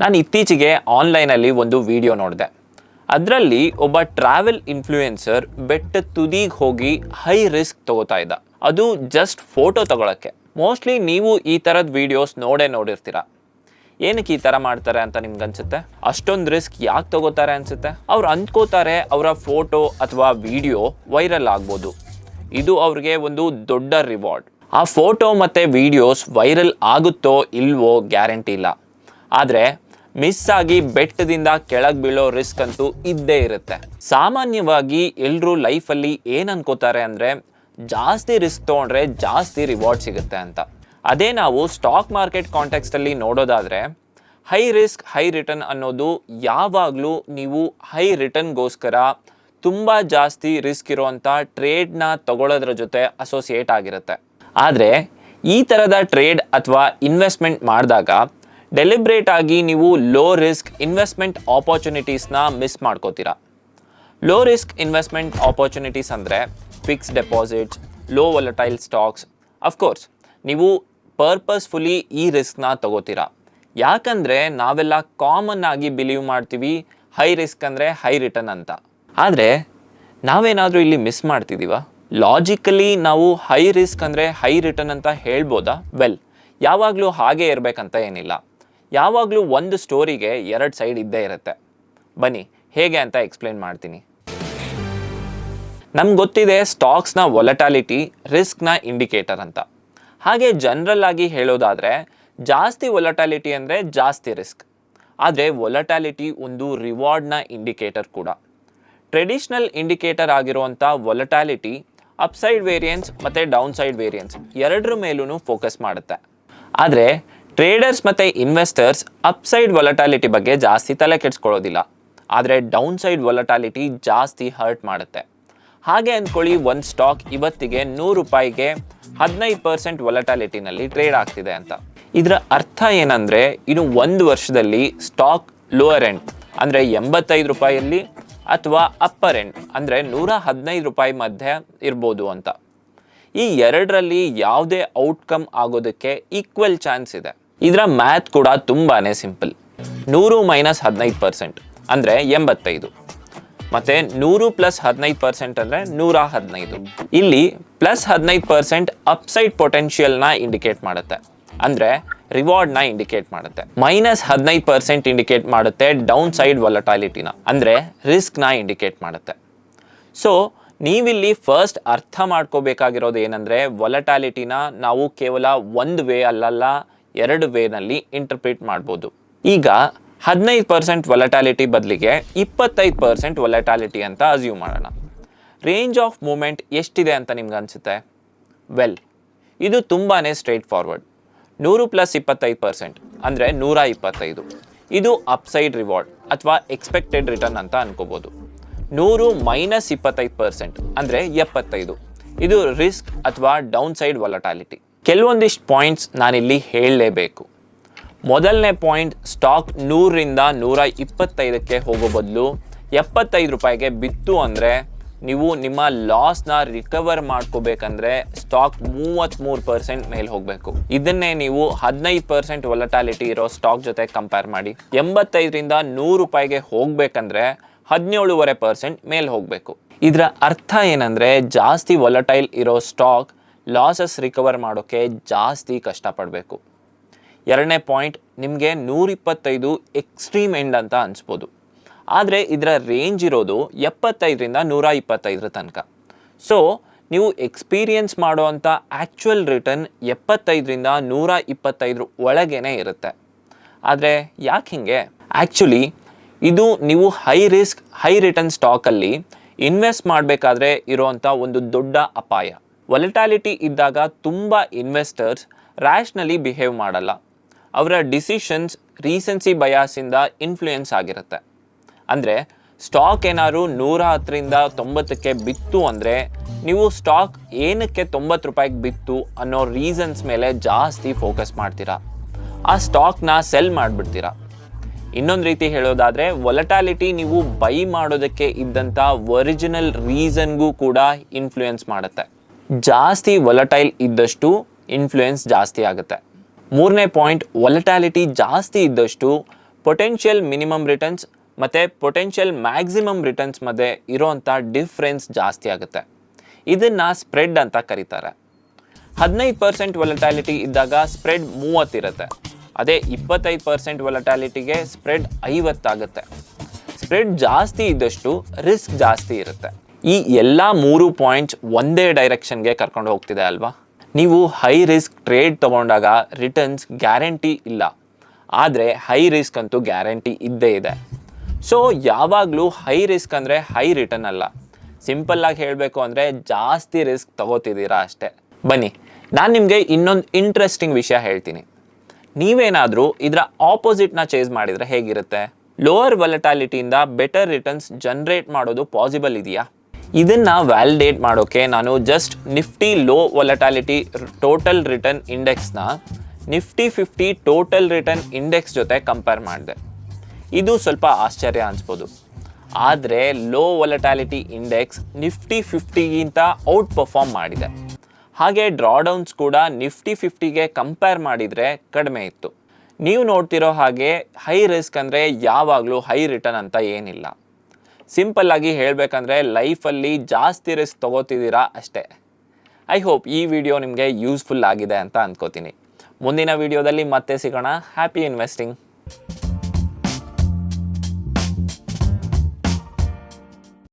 ನಾನು ಇತ್ತೀಚೆಗೆ ಆನ್ಲೈನಲ್ಲಿ ಒಂದು ವಿಡಿಯೋ ನೋಡಿದೆ. ಅದರಲ್ಲಿ ಒಬ್ಬ ಟ್ರಾವೆಲ್ ಇನ್ಫ್ಲೂಯೆನ್ಸರ್ ಬೆಟ್ಟ ತುದಿಗೆ ಹೋಗಿ ಹೈ ರಿಸ್ಕ್ ತಗೋತಾ ಇದ್ದ. ಅದು ಜಸ್ಟ್ ಫೋಟೋ ತಗೊಳಕ್ಕೆ. ಮೋಸ್ಟ್ಲಿ ನೀವು ಈ ಥರದ ವಿಡಿಯೋಸ್ ನೋಡೇ ನೋಡಿರ್ತೀರ. ಏನಕ್ಕೆ ಈ ಥರ ಮಾಡ್ತಾರೆ ಅಂತ ನಿಮ್ಗೆ ಅನ್ಸುತ್ತೆ? ಅಷ್ಟೊಂದು ರಿಸ್ಕ್ ಯಾಕೆ ತಗೋತಾರೆ ಅನ್ಸುತ್ತೆ? ಅವ್ರು ಅಂದ್ಕೋತಾರೆ ಅವರ ಫೋಟೋ ಅಥವಾ ವಿಡಿಯೋ ವೈರಲ್ ಆಗ್ಬೋದು. ಇದು ಅವ್ರಿಗೆ ಒಂದು ದೊಡ್ಡ ರಿವಾರ್ಡ್. ಆ ಫೋಟೋ ಮತ್ತು ವಿಡಿಯೋಸ್ ವೈರಲ್ ಆಗುತ್ತೋ ಇಲ್ವೋ ಗ್ಯಾರಂಟಿ ಇಲ್ಲ. ಆದರೆ ಮಿಸ್ ಆಗಿ ಬೆಟ್ಟದಿಂದ ಕೆಳಗೆ ಬೀಳೋ ರಿಸ್ಕ್ ಅಂತೂ ಇದ್ದೇ ಇರುತ್ತೆ. ಸಾಮಾನ್ಯವಾಗಿ ಎಲ್ಲರೂ ಲೈಫಲ್ಲಿ ಏನು ಅನ್ಕೋತಾರೆ ಅಂದರೆ ಜಾಸ್ತಿ ರಿಸ್ಕ್ ತೊಗೊಂಡ್ರೆ ಜಾಸ್ತಿ ರಿವಾರ್ಡ್ ಸಿಗುತ್ತೆ ಅಂತ. ಅದೇ ನಾವು ಸ್ಟಾಕ್ ಮಾರ್ಕೆಟ್ ಕಾಂಟೆಕ್ಸ್ಟಲ್ಲಿ ನೋಡೋದಾದರೆ ಹೈ ರಿಸ್ಕ್ ಹೈ ರಿಟರ್ನ್ ಅನ್ನೋದು ಯಾವಾಗಲೂ ನೀವು ಹೈ ರಿಟರ್ನ್ಗೋಸ್ಕರ ತುಂಬ ಜಾಸ್ತಿ ರಿಸ್ಕ್ ಇರುವಂಥ ಟ್ರೇಡ್ನ ತಗೊಳ್ಳೋದ್ರ ಜೊತೆ ಅಸೋಸಿಯೇಟ್ ಆಗಿರುತ್ತೆ. ಆದರೆ ಈ ಥರದ ಟ್ರೇಡ್ ಅಥವಾ ಇನ್ವೆಸ್ಟ್ಮೆಂಟ್ ಮಾಡಿದಾಗ ಡೆಲಿಬ್ರೇಟ್ ಆಗಿ ನೀವು ಲೋ ರಿಸ್ಕ್ ಇನ್ವೆಸ್ಟ್ಮೆಂಟ್ ಆಪರ್ಚುನಿಟೀಸ್ನ ಮಿಸ್ ಮಾಡ್ಕೋತೀರಾ? ಲೋ ರಿಸ್ಕ್ ಇನ್ವೆಸ್ಟ್ಮೆಂಟ್ ಆಪರ್ಚುನಿಟೀಸ್ ಅಂದರೆ fix deposits low volatile stocks of course ನೀವು ಪರ್ಪಸ್ಫುಲಿ ಈ ರಿಸ್ಕ್ನ ತಗೋತೀರಾ. ಯಾಕಂದರೆ ನಾವೆಲ್ಲ ಕಾಮನ್ ಆಗಿ ಬಿಲೀವ್ ಮಾಡ್ತೀವಿ ಹೈ ರಿಸ್ಕ್ ಅಂದರೆ ಹೈ ರಿಟರ್ನ್ ಅಂತ. ಆದರೆ, ನಾವೇನಾದರೂ ಇಲ್ಲಿ ಮಿಸ್ ಮಾಡ್ತಿದ್ದೀವ ಲಾಜಿಕಲಿ ನಾವು ಹೈ ರಿಸ್ಕ್ ಅಂದರೆ ಹೈ ರಿಟರ್ನ್ ಅಂತ ಹೇಳ್ಬೋದಾ? ವೆಲ್ ಯಾವಾಗಲೂ ಹಾಗೆ ಇರಬೇಕಂತ ಏನಿಲ್ಲ. ಯಾವಾಗಲೂ ಒಂದು ಸ್ಟೋರಿಗೆ ಎರಡು ಸೈಡ್ ಇದ್ದೇ ಇರುತ್ತೆ. ಬನ್ನಿ, ಹೇಗೆ ಅಂತ ಎಕ್ಸ್ಪ್ಲೇನ್ ಮಾಡ್ತೀನಿ. ನಮ್ಗೆ ಗೊತ್ತಿದೆ ಸ್ಟಾಕ್ಸ್ನ ವೊಲಟಾಲಿಟಿ ರಿಸ್ಕ್ನ ಇಂಡಿಕೇಟರ್ ಅಂತ. ಹಾಗೆ ಜನರಲ್ ಆಗಿ ಹೇಳೋದಾದರೆ, ಜಾಸ್ತಿ ವೊಲಟಾಲಿಟಿ ಅಂದರೆ ಜಾಸ್ತಿ ರಿಸ್ಕ್ ಆದರೆ ವೊಲಟಾಲಿಟಿ ಒಂದು ರಿವಾರ್ಡ್ನ ಇಂಡಿಕೇಟರ್ ಕೂಡ. ಟ್ರೆಡಿಷ್ನಲ್ ಇಂಡಿಕೇಟರ್ ಆಗಿರುವಂಥ ವೊಲಟಾಲಿಟಿ ಅಪ್ಸೈಡ್ ವೇರಿಯನ್ಸ್ ಮತ್ತು ಡೌನ್ ಸೈಡ್ ವೇರಿಯನ್ಸ್ ಎರಡರ ಮೇಲೂ ಫೋಕಸ್ ಮಾಡುತ್ತೆ. ಆದರೆ ಟ್ರೇಡರ್ಸ್ ಮತ್ತು ಇನ್ವೆಸ್ಟರ್ಸ್ ಅಪ್ಸೈಡ್ ವೊಲಟಾಲಿಟಿ ಬಗ್ಗೆ ಜಾಸ್ತಿ ತಲೆ ಕೆಡಿಸ್ಕೊಳ್ಳೋದಿಲ್ಲ. ಆದರೆ ಡೌನ್ ಸೈಡ್ ವೊಲಟಾಲಿಟಿ ಜಾಸ್ತಿ ಹರ್ಟ್ ಮಾಡುತ್ತೆ. ಹಾಗೆ ಅಂದ್ಕೊಳ್ಳಿ, ಒಂದು ಸ್ಟಾಕ್ ಇವತ್ತಿಗೆ ನೂರು ರೂಪಾಯಿಗೆ ಹದಿನೈದು ಪರ್ಸೆಂಟ್ ವೊಲಟಾಲಿಟಿನಲ್ಲಿ ಟ್ರೇಡ್ ಆಗ್ತಿದೆ ಅಂತ. ಇದರ ಅರ್ಥ ಏನಂದರೆ, ಇನ್ನು ಒಂದು ವರ್ಷದಲ್ಲಿ ಸ್ಟಾಕ್ ಲೋವರ್ ಎಂಡ್ ಅಂದರೆ ಎಂಬತ್ತೈದು ರೂಪಾಯಲ್ಲಿ ಅಥವಾ ಅಪ್ಪರ್ ಎಂಡ್ ಅಂದರೆ ನೂರ ಹದಿನೈದು ರೂಪಾಯಿ ಮಧ್ಯೆ ಇರ್ಬೋದು ಅಂತ. ಈ ಎರಡರಲ್ಲಿ ಯಾವುದೇ ಔಟ್ಕಮ್ ಆಗೋದಕ್ಕೆ ಈಕ್ವಲ್ ಚಾನ್ಸ್ ಇದೆ. ಇದರ ಮ್ಯಾಥ್ ಕೂಡ ತುಂಬಾ ಸಿಂಪಲ್ ನೂರು ಮೈನಸ್ ಹದಿನೈದು ಪರ್ಸೆಂಟ್ ಅಂದರೆ ಎಂಬತ್ತೈದು. ಮತ್ತು ನೂರು ಪ್ಲಸ್ ಹದಿನೈದು ಪರ್ಸೆಂಟ್ ಅಂದರೆ ನೂರ ಹದಿನೈದು. ಇಲ್ಲಿ ಪ್ಲಸ್ ಹದಿನೈದು ಪರ್ಸೆಂಟ್ ಅಪ್ಸೈಡ್ ಪೊಟೆನ್ಷಿಯಲ್ನ ಇಂಡಿಕೇಟ್ ಮಾಡುತ್ತೆ. ಅಂದರೆ ರಿವಾರ್ಡ್ನ ಇಂಡಿಕೇಟ್ ಮಾಡುತ್ತೆ. ಮೈನಸ್ ಹದಿನೈದು ಪರ್ಸೆಂಟ್ ಇಂಡಿಕೇಟ್ ಮಾಡುತ್ತೆ ಡೌನ್ ಸೈಡ್ ವಲಟಾಲಿಟಿನ ಅಂದರೆ ರಿಸ್ಕ್ನ ಇಂಡಿಕೇಟ್ ಮಾಡುತ್ತೆ. ಸೊ ನೀವಿಲ್ಲಿ ಫಸ್ಟ್ ಅರ್ಥ ಮಾಡ್ಕೋಬೇಕಾಗಿರೋದು ಏನಂದರೆ ವೊಲಟಾಲಿಟಿನ ನಾವು ಕೇವಲ ಒಂದು ವೇ ಅಲ್ಲಲ್ಲ ಎರಡು ವೇನಲ್ಲಿ ಇಂಟರ್ಪ್ರಿಟ್ ಮಾಡ್ಬೋದು. ಈಗ ಹದಿನೈದು ಪರ್ಸೆಂಟ್ ವೊಲಟಾಲಿಟಿ ಬದಲಿಗೆ ಇಪ್ಪತ್ತೈದು ಪರ್ಸೆಂಟ್ ವೊಲಟಾಲಿಟಿ ಅಂತ ಅಸ್ಯೂಮ್ ಮಾಡೋಣ. ರೇಂಜ್ ಆಫ್ ಮೂಮೆಂಟ್ ಎಷ್ಟಿದೆ ಅಂತ ನಿಮ್ಗೆ ಅನಿಸುತ್ತೆ? ವೆಲ್ ಇದು ತುಂಬಾ ಸ್ಟ್ರೈಟ್ ಫಾರ್ವರ್ಡ್ ನೂರು ಪ್ಲಸ್ ಇಪ್ಪತ್ತೈದು ಪರ್ಸೆಂಟ್ ಅಂದರೆ ನೂರ ಇಪ್ಪತ್ತೈದು. ಇದು ಅಪ್ಸೈಡ್ ರಿವಾರ್ಡ್ ಅಥವಾ ಎಕ್ಸ್ಪೆಕ್ಟೆಡ್ ರಿಟರ್ನ್ ಅಂತ ಅನ್ಕೋಬೋದು. ನೂರು ಮೈನಸ್ ಇಪ್ಪತ್ತೈದು ಪರ್ಸೆಂಟ್ ಅಂದರೆ ಎಪ್ಪತ್ತೈದು. ಇದು ರಿಸ್ಕ್ ಅಥವಾ ಡೌನ್ ಸೈಡ್ ವೊಲಟಾಲಿಟಿ ಕೆಲವೊಂದಿಷ್ಟು ಪಾಯಿಂಟ್ಸ್ ನಾನಿಲ್ಲಿ ಹೇಳಲೇಬೇಕು. ಮೊದಲನೇ ಪಾಯಿಂಟ್ ಸ್ಟಾಕ್ ನೂರರಿಂದ ನೂರ ಇಪ್ಪತ್ತೈದಕ್ಕೆ ಹೋಗೋ ಬದಲು ಎಪ್ಪತ್ತೈದು ರೂಪಾಯಿಗೆ ಬಿತ್ತು ಅಂದರೆ ನೀವು ನಿಮ್ಮ ಲಾಸ್ನ ರಿಕವರ್ ಮಾಡ್ಕೋಬೇಕಂದ್ರೆ ಸ್ಟಾಕ್ ಮೂವತ್ತ್ಮೂರು ಪರ್ಸೆಂಟ್ ಮೇಲೆ ಹೋಗಬೇಕು. ಇದನ್ನೇ ನೀವು ಹದಿನೈದು ಪರ್ಸೆಂಟ್ ವೊಲಟಾಲಿಟಿ ಇರೋ ಸ್ಟಾಕ್ ಜೊತೆ ಕಂಪೇರ್ ಮಾಡಿ. ಎಂಬತ್ತೈದರಿಂದ ನೂರು ರೂಪಾಯಿಗೆ ಹೋಗಬೇಕಂದ್ರೆ ಹದಿನೇಳುವರೆ ಪರ್ಸೆಂಟ್ ಮೇಲೆ ಹೋಗಬೇಕು. ಇದರ ಅರ್ಥ ಏನಂದರೆ ಜಾಸ್ತಿ ವೊಲಟೈಲ್ ಇರೋ ಸ್ಟಾಕ್ ಲಾಸಸ್ ರಿಕವರ್ ಮಾಡೋಕ್ಕೆ ಜಾಸ್ತಿ ಕಷ್ಟಪಡಬೇಕು. ಎರಡನೇ ಪಾಯಿಂಟ್ ನಿಮಗೆ ನೂರಿಪ್ಪತ್ತೈದು ಎಕ್ಸ್ಟ್ರೀಮ್ ಎಂಡ್ ಅಂತ ಅನಿಸ್ಬೋದು. ಆದರೆ ಇದರ ರೇಂಜ್ ಇರೋದು ಎಪ್ಪತ್ತೈದರಿಂದ ನೂರ ಇಪ್ಪತ್ತೈದರ ತನಕ. ಸೊ ನೀವು ಎಕ್ಸ್ಪೀರಿಯನ್ಸ್ ಮಾಡೋವಂಥ ಆ್ಯಕ್ಚುಯಲ್ ರಿಟರ್ನ್ ಎಪ್ಪತ್ತೈದರಿಂದ ನೂರ ಇಪ್ಪತ್ತೈದರ ಒಳಗೇ ಇರುತ್ತೆ. ಆದರೆ ಯಾಕೆ ಹೀಗೆ? ಆ್ಯಕ್ಚುಲಿ ಇದು ನೀವು ಹೈ ರಿಸ್ಕ್ ಹೈ ರಿಟರ್ನ್ ಸ್ಟಾಕಲ್ಲಿ ಇನ್ವೆಸ್ಟ್ ಮಾಡಬೇಕಾದ್ರೆ ಇರೋವಂಥ ಒಂದು ದೊಡ್ಡ ಅಪಾಯ. ವೊಲಟಾಲಿಟಿ ಇದ್ದಾಗ ತುಂಬ ಇನ್ವೆಸ್ಟರ್ಸ್ ರ್ಯಾಷ್ನಲಿ ಬಿಹೇವ್ ಮಾಡಲ್ಲ. ಅವರ ಡಿಸಿಷನ್ಸ್ ರೀಸೆನ್ಸಿ ಬಯಾಸಿಂದ ಇನ್ಫ್ಲೂಯೆನ್ಸ್ ಆಗಿರುತ್ತೆ. ಅಂದರೆ ಸ್ಟಾಕ್ ಏನಾದ್ರು ನೂರ ಹತ್ತರಿಂದ ತೊಂಬತ್ತಕ್ಕೆ ಬಿತ್ತು ಅಂದರೆ ನೀವು ಸ್ಟಾಕ್ ಏನಕ್ಕೆ ತೊಂಬತ್ತು ರೂಪಾಯಿಗೆ ಬಿತ್ತು ಅನ್ನೋ ರೀಸನ್ಸ್ ಮೇಲೆ ಜಾಸ್ತಿ ಫೋಕಸ್ ಮಾಡ್ತೀರಾ. ಆ ಸ್ಟಾಕ್ನ ಸೆಲ್ ಮಾಡಿಬಿಡ್ತೀರಾ. ಇನ್ನೊಂದು ರೀತಿ ಹೇಳೋದಾದರೆ ವೊಲಟಾಲಿಟಿ ನೀವು ಬೈ ಮಾಡೋದಕ್ಕೆ ಇದ್ದಂಥ ಒರಿಜಿನಲ್ ರೀಸನ್ಗೂ ಕೂಡ ಇನ್ಫ್ಲೂಯೆನ್ಸ್ ಮಾಡುತ್ತೆ. ಜಾಸ್ತಿ ವೊಲಟೈಲ್ ಇದ್ದಷ್ಟು ಇನ್ಫ್ಲೂಯೆನ್ಸ್ ಜಾಸ್ತಿ ಆಗುತ್ತೆ. ಮೂರನೇ ಪಾಯಿಂಟ್ ವೊಲಟ್ಯಾಲಿಟಿ ಜಾಸ್ತಿ ಇದ್ದಷ್ಟು ಪೊಟೆನ್ಷಿಯಲ್ ಮಿನಿಮಮ್ ರಿಟರ್ನ್ಸ್ ಮತ್ತು ಪೊಟೆನ್ಷಿಯಲ್ ಮ್ಯಾಕ್ಸಿಮಮ್ ರಿಟರ್ನ್ಸ್ ಮಧ್ಯೆ ಇರೋವಂಥ ಡಿಫ್ರೆನ್ಸ್ ಜಾಸ್ತಿ ಆಗುತ್ತೆ. ಇದನ್ನು ಸ್ಪ್ರೆಡ್ ಅಂತ ಕರೀತಾರೆ. ಹದಿನೈದು ಪರ್ಸೆಂಟ್ ವೊಲಟಾಲಿಟಿ ಇದ್ದಾಗ ಸ್ಪ್ರೆಡ್ ಮೂವತ್ತಿರುತ್ತೆ ಅದೇ ಇಪ್ಪತ್ತೈದು ಪರ್ಸೆಂಟ್ ವೊಲಟಾಲಿಟಿಗೆ ಸ್ಪ್ರೆಡ್ ಐವತ್ತಾಗುತ್ತೆ ಸ್ಪ್ರೆಡ್ ಜಾಸ್ತಿ ಇದ್ದಷ್ಟು ರಿಸ್ಕ್ ಜಾಸ್ತಿ ಇರುತ್ತೆ. ಈ ಎಲ್ಲ ಮೂರು ಪಾಯಿಂಟ್ಸ್ ಒಂದೇ ಡೈರೆಕ್ಷನ್ಗೆ ಕರ್ಕೊಂಡು ಹೋಗ್ತಿದೆ ಅಲ್ವಾ? ನೀವು ಹೈ ರಿಸ್ಕ್ ಟ್ರೇಡ್ ತೊಗೊಂಡಾಗ ರಿಟರ್ನ್ಸ್ ಗ್ಯಾರಂಟಿ ಇಲ್ಲ. ಆದರೆ ಹೈ ರಿಸ್ಕ್ ಅಂತೂ ಗ್ಯಾರಂಟಿ ಇದ್ದೇ ಇದೆ. ಸೊ ಯಾವಾಗಲೂ ಹೈ ರಿಸ್ಕ್ ಅಂದರೆ ಹೈ ರಿಟರ್ನ್ ಅಲ್ಲ. ಸಿಂಪಲ್ಲಾಗಿ ಹೇಳಬೇಕು ಅಂದರೆ ಜಾಸ್ತಿ ರಿಸ್ಕ್ ತಗೋತಿದ್ದೀರಾ ಅಷ್ಟೇ. ಬನ್ನಿ, ನಾನು ನಿಮಗೆ ಇನ್ನೊಂದು ಇಂಟ್ರೆಸ್ಟಿಂಗ್ ವಿಷಯ ಹೇಳ್ತೀನಿ. ನೀವೇನಾದರೂ ಇದರ ಆಪೋಸಿಟ್ನ ಚೇಸ್ ಮಾಡಿದರೆ ಹೇಗಿರುತ್ತೆ? ಲೋವರ್ ವಲಟಾಲಿಟಿಯಿಂದ ಬೆಟರ್ ರಿಟರ್ನ್ಸ್ ಜನ್ರೇಟ್ ಮಾಡೋದು ಪಾಸಿಬಲ್ ಇದೆಯಾ? ಇದನ್ನು ವ್ಯಾಲಿಡೇಟ್ ಮಾಡೋಕ್ಕೆ ನಾನು just Nifty low volatility total return ಇಂಡೆಕ್ಸ್ನ Nifty fifty total return index ಜೊತೆ ಕಂಪೇರ್ ಮಾಡಿದೆ. ಇದು ಸ್ವಲ್ಪ ಆಶ್ಚರ್ಯ ಅನಿಸ್ಬೋದು. ಆದರೆ ಲೋ ವೊಲಟಾಲಿಟಿ ಇಂಡೆಕ್ಸ್ ನಿಫ್ಟಿ ಫಿಫ್ಟಿಗಿಂತ ಔಟ್ ಪರ್ಫಾರ್ಮ್ ಮಾಡಿದೆ. ಹಾಗೆ ಡ್ರಾಡೌನ್ಸ್ ಕೂಡ ನಿಫ್ಟಿ ಫಿಫ್ಟಿಗೆ ಕಂಪೇರ್ ಮಾಡಿದರೆ ಕಡಿಮೆ ಇತ್ತು. ನೀವು ನೋಡ್ತಿರೋ ಹಾಗೆ ಹೈ ರಿಸ್ಕ್ ಅಂದರೆ ಯಾವಾಗಲೂ ಹೈ ರಿಟರ್ನ್ ಅಂತ ಏನಿಲ್ಲ. ಸಿಂಪಲ್ ಆಗಿ ಹೇಳಬೇಕಂದ್ರೆ ಲೈಫಲ್ಲಿ ಜಾಸ್ತಿ ರಿಸ್ಕ್ ತಗೋತಿದ್ದೀರಾ ಅಷ್ಟೇ. ಐ ಹೋಪ್ ಈ ವಿಡಿಯೋ ನಿಮಗೆ ಯೂಸ್ಫುಲ್ ಆಗಿದೆ ಅಂತ ಅಂದ್ಕೋತೀನಿ ಮುಂದಿನ ವಿಡಿಯೋದಲ್ಲಿ ಮತ್ತೆ ಸಿಗೋಣ. Happy investing